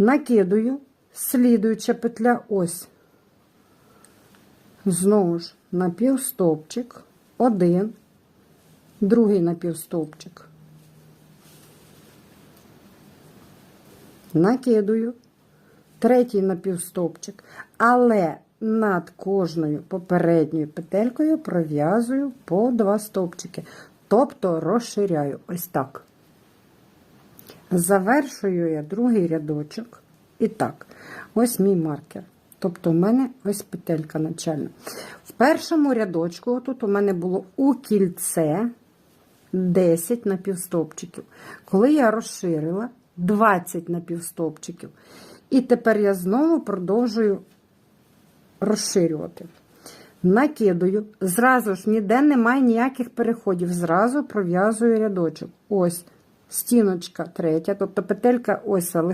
Накидую, слідуюча петля ось. Знову ж напівстовпчик, один, другий напівстовпчик. Накидую, третій напівстовпчик, але над кожною попередньою петелькою пров'язую по два стовпчики, тобто розширяю ось так. Завершую я другий рядочок. І так, ось мій маркер. Тобто, у мене ось петелька начальна. В першому рядочку, тут у мене було у кільце 10 напівстопчиків. Коли я розширила 20 напівстопчиків. І тепер я знову продовжую розширювати. Накидую, зразу ж ніде немає ніяких переходів. Зразу пров'язую рядочок. Ось стіночка третя, тобто петелька ось залишається.